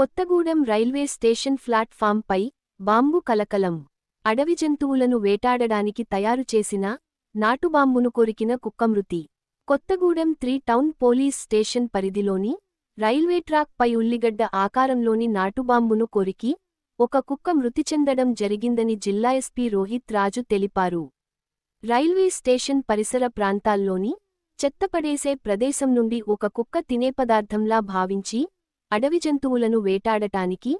Kothagudem railway station ప్లాట్ఫాంపై bomb కలకలం. అడవి జంతువులను వేటాడడానికి తయారు చేసిన నాటుబాంబును కొరికిన కుక్కమృతి. Kothagudem three town police station పరిధిలోని రైల్వే ట్రాక్ పై ఉల్లిగడ్డ ఆకారంలోని నాటుబాంబును కొరికి ఒక కుక్క మృతి చెందడం జరిగిందని జిల్లా ఎస్పీ రోహిత్ రాజు తెలిపారు. రైల్వే స్టేషన్ పరిసర ప్రాంతాల్లోని చెత్తపడేసే ప్రదేశం నుండి ఒక కుక్క తినే పదార్థంలా భావించి అడవి జంతువులను వేటాడటానికి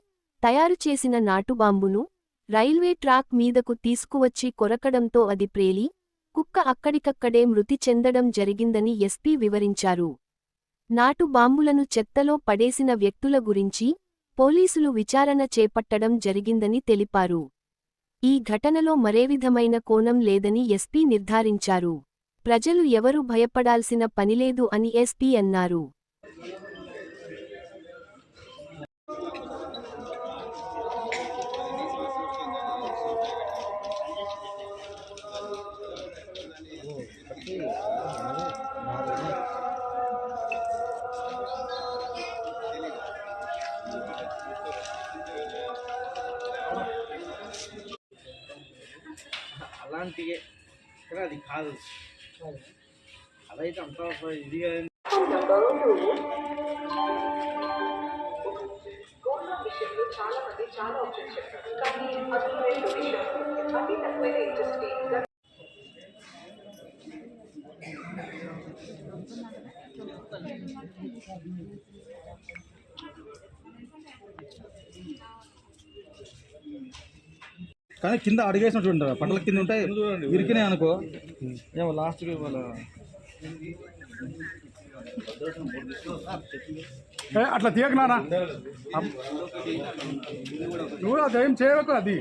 తయారుచేసిన నాటుబాంబును రైల్వే ట్రాక్ మీదకు తీసుకువచ్చి కొరకడంతో అది ప్రేలి కుక్క అక్కడికక్కడే మృతి చెందడం జరిగిందని ఎస్పీ వివరించారు. నాటు బాంబులను చెత్తలో పడేసిన వ్యక్తుల గురించి పోలీసులు విచారణ చేపట్టడం జరిగిందని తెలిపారు. ఈ ఘటనలో మరేవిధమైన కోణం లేదని ఎస్పీ నిర్ధారించారు. ప్రజలు ఎవరు భయపడాల్సిన పనిలేదు అని ఎస్పీ అన్నారు. అలాంటివే కానీ అది కాదు. అదైతే అంత ఇదిగా చాలా మంది చాలా ఆప్షన్స్ చెప్తారు కానీ అందులో రెండు విషయాలు అతి తక్కువైన ఇంట్రెస్ట్ కానీ కింద అడిగేసిన చూడండి పంటల కింద ఉంటాయి. ఇరికినాయి అనుకో. ఏమో లాస్ట్కి వాళ్ళ ఏ, అట్లా తీయకు నానా నువ్వు అదేం చేయకు అది.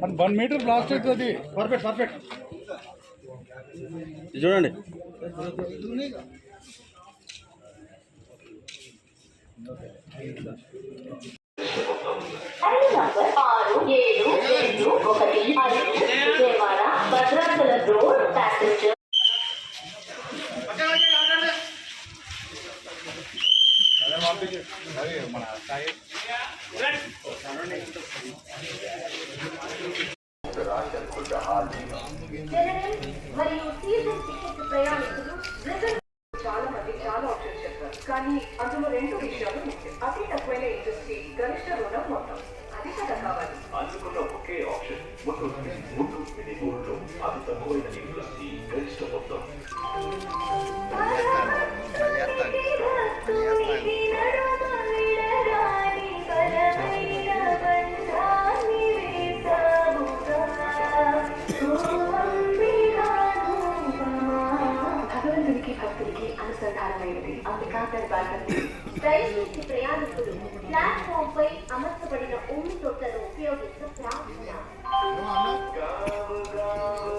వన్- వన్ మీటర్ ప్లాస్టిక్ అది. పర్ఫెక్ట్ పర్ఫెక్ట్ చూడండి. ఏడు ఒకటి ఐదు విజయవాడ భద్రాచలం రోడ్ ప్యాసింజర్ మరియు సీజన్ టికెట్ ప్రయాణికులు రిజర్వ్ చాలా మంది చాలా ఆప్షన్స్ చెప్తారు కానీ అందులో రెండు విషయాలు ముఖ్యం అతి తక్కువైన ఇంట్రెస్ట్ గరిష్ట రుణం మొత్తం అది కదా కావాలి అందుకున్న ఒకే ఆప్షన్ ముత్తూట్ ముత్తూట్ మినీ గోల్డ్లో అతి తక్కువైన ఇంట్రెస్ట్ గరిష్ట మొత్తం ప్రధానమైనది అందుకాక భాగంగా రైలు నుంచి ప్రయాణికులు ప్లాట్ఫామ్ పై అమర్చబడిన ఉమ్మి తొట్టను ఉపయోగించిన ప్రార్థన గావు గావు